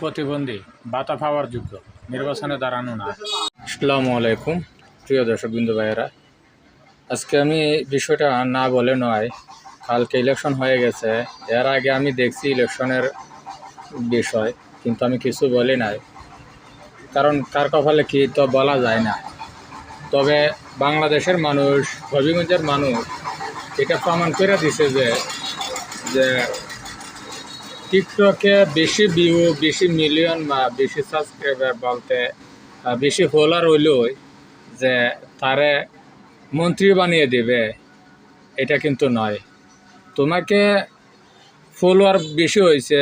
প্রতিবন্ধী বাতা পাওয়ার যোগ্য, নির্বাচনে দাঁড়ানো না। আসসালামু আলাইকুম, প্রিয় দর্শক বিন্দু ভাইয়েরা। আজকে আমি বিষয়টা না বলে নয়, কালকে ইলেকশন হয়ে গেছে। এর আগে আমি দেখছি ইলেকশনের বিষয়, কিন্তু আমি কিছু বলি নাই। কারণ কার কপালে কি তো বলা যায় না। তবে বাংলাদেশের মানুষ, হবিগঞ্জের মানুষ, এটা প্রমাণ করে দিছে যে যে টিকটকে বেশি ভিউ বেশি মিলিয়ন বা বেশি সাবস্ক্রাইবার বলতে বেশি ফলোয়ার হইলেও যে তারে মন্ত্রী বানিয়ে দেবে, এটা কিন্তু নয়। তোমাকে ফলোয়ার বেশি হয়েছে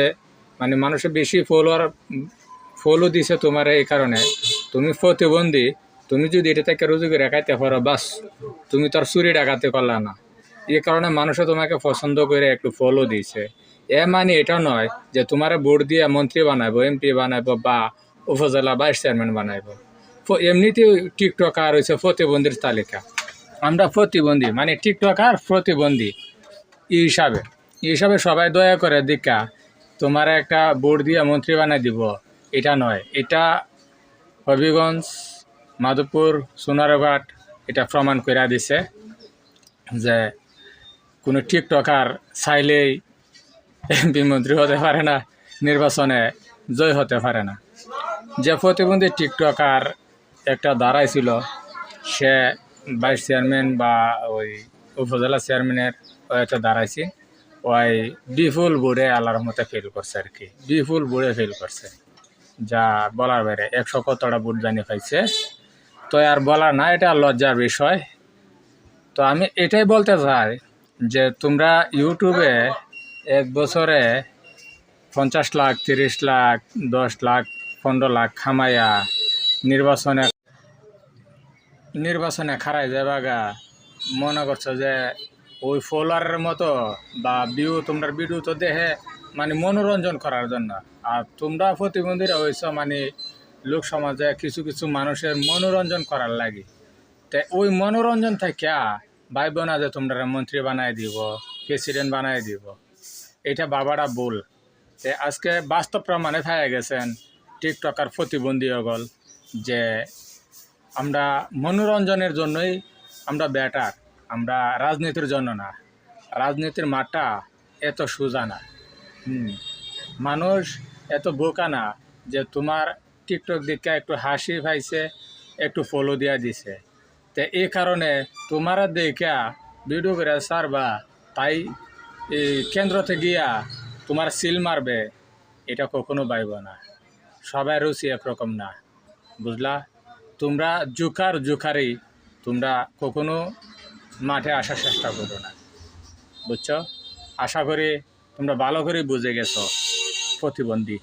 মানে মানুষের বেশি ফলোয়ার ফলো দিছে তোমার এই কারণে। তুমি প্রতিবন্ধী, তুমি যদি এটা থেকে রুজুকে রেখাইতে পারো, বাস। তুমি তার চুরি ডাকাতে পারলা না। এই কারণে মানুষে তোমাকে পছন্দ করে একটু ফলো দিয়েছে এ মানে এটা নয় যে তোমার ভোট দিয়ে মন্ত্রী বানাইবো, এমপি বানাইবো বা উপজেলা ভাইস চেয়ারম্যান বানাইবো। টিকটক আর হয়েছে প্রতিবন্ধীর তালিকা। আমরা প্রতিবন্ধী মানে টিকটক আর প্রতিবন্ধী এই হিসাবে। এই হিসাবে সবাই দয়া করে দেখা তোমার একটা বোর্ড দিয়ে মন্ত্রী বানাই দিব, এটা নয়। এটা হবিগঞ্জ, মাধবপুর, সোনারঘাট, এটা প্রমাণ করে দিছে যে কোনো টিকটকার চাইলেই এমপি মন্ত্রী হতে পারে না, নির্বাচনে জয় হতে পারে না। যে প্রতিবন্ধী টিকটকার একটা দাঁড়াইছিল সে ভাইস চেয়ারম্যান বা ওই উপজেলা চেয়ারম্যানের একটা দাঁড়াইছে। ওই বিপুল বুড়ে আল্লাহর মতে ফেল করছে আর কি। বিপুল বুড়ে ফেল করছে। যা বলার বাইরে, একশো কতটা বুট জানিয়ে পাইছে। তো আর বলার না, এটা লজ্জার বিষয়। তো আমি এটাই বলতে চাই যে তোমরা ইউটিউবে এক বছরে পঞ্চাশ লাখ, তিরিশ লাখ, দশ লাখ, পনেরো লাখ খামাইয়া নির্বাচনে নির্বাচনে খারাই যাবা গা। মনে করছ যে ওই ফলোয়ারের মতো বা ভিউ তোমরা ভিডিও তো দেখে মানে মনোরঞ্জন করার জন্য। আর তোমরা প্রতিবন্ধীরা হয়েছ মানে লোক সমাজে কিছু কিছু মানুষের মনোরঞ্জন করার লাগে। তে ওই মনোরঞ্জন থেকে ভাইব না যে তোমরা মন্ত্রী বানাই দিব প্রেসিডেন্ট বানাই দিব। এটা বাবারা ভুল। তে আজকে বাস্তব প্রমাণে পাওয়া গেছেন টিকটকার প্রতিবন্ধী হগল যে আমরা মনোরঞ্জনের জন্যই আমরা ব্যাটার আমরা রাজনীতির জন্য না। রাজনীতির মাঠটা এত সোজা না। মানুষ এত বোকা না যে তোমার টিকটক দিকে একটু হাসি পাইছে, একটু ফলো দিয়া দিছে। তো এই কারণে তোমার দেখা ভিডিও করে সারবা তাই কেন্দ্রতে গিয়া তোমার সিল মারবে, এটা কখনো পাইব না। সবাই রুচি একরকম না, বুঝলা? তোমরা জুকার জুকারি, তোমরা কখনো মাঠে আসার চেষ্টা করো না, বুঝছ? আশা করি তোমরা ভালো করে বুঝে গেছো, প্রতিবন্ধী।